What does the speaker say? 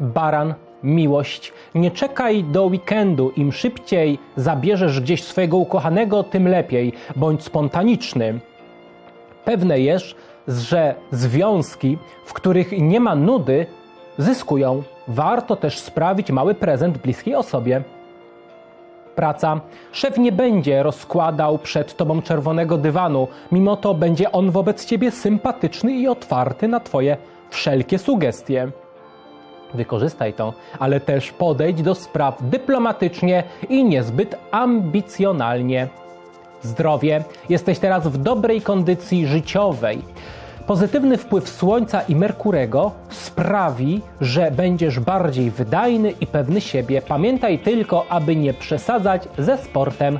Baran, miłość. Nie czekaj do weekendu. Im szybciej zabierzesz gdzieś swojego ukochanego, tym lepiej. Bądź spontaniczny. Pewne jest, że związki, w których nie ma nudy, zyskują. Warto też sprawić mały prezent bliskiej osobie. Praca. Szef nie będzie rozkładał przed tobą czerwonego dywanu, mimo to będzie on wobec ciebie sympatyczny i otwarty na twoje wszelkie sugestie. Wykorzystaj to, ale też podejdź do spraw dyplomatycznie i niezbyt ambicjonalnie. Zdrowie. Jesteś teraz w dobrej kondycji życiowej. Pozytywny wpływ Słońca i Merkurego sprawi, że będziesz bardziej wydajny i pewny siebie. Pamiętaj tylko, aby nie przesadzać ze sportem.